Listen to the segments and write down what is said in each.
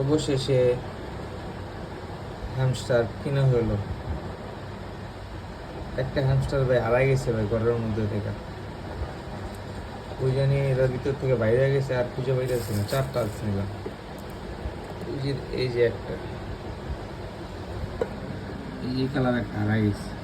অবশেষে হ্যামস্টার কিনা হলো। একটা হ্যামস্টার ভাই হারাই গেছে ভাই ঘরের মধ্যে থেকে। ওই জানি এরা ভিতর থেকে বাইরে গেছে, আর খুঁজে আছে না, চারটা যে, এই যে একটা। এই যে কালার একটা হারাই গেছে।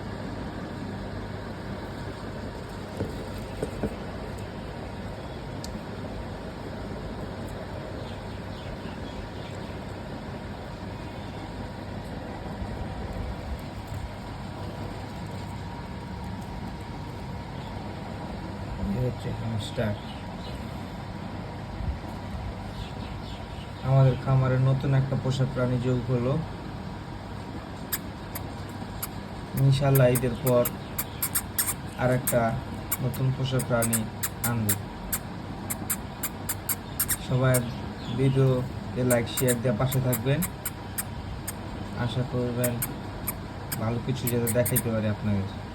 হচ্ছে হ্যামস্টার আমাদের খামারে নতুন একটা পোষা প্রাণী যোগ হলো। ইনশাল্লাহ ঈদের পর আর একটা নতুন পোষা প্রাণী আনব। সবাই লাইক শেয়ার দিয়ে পাশে থাকবেন। আশা করবেন ভালো কিছু যাতে দেখাইতে পারে আপনাদের।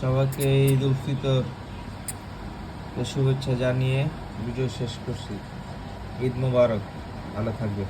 সবাইকে ঈদ উল শুভেচ্ছা জানিয়ে ভিডিও শেষ করছি। ঈদ মুবারক। ভালো থাকবে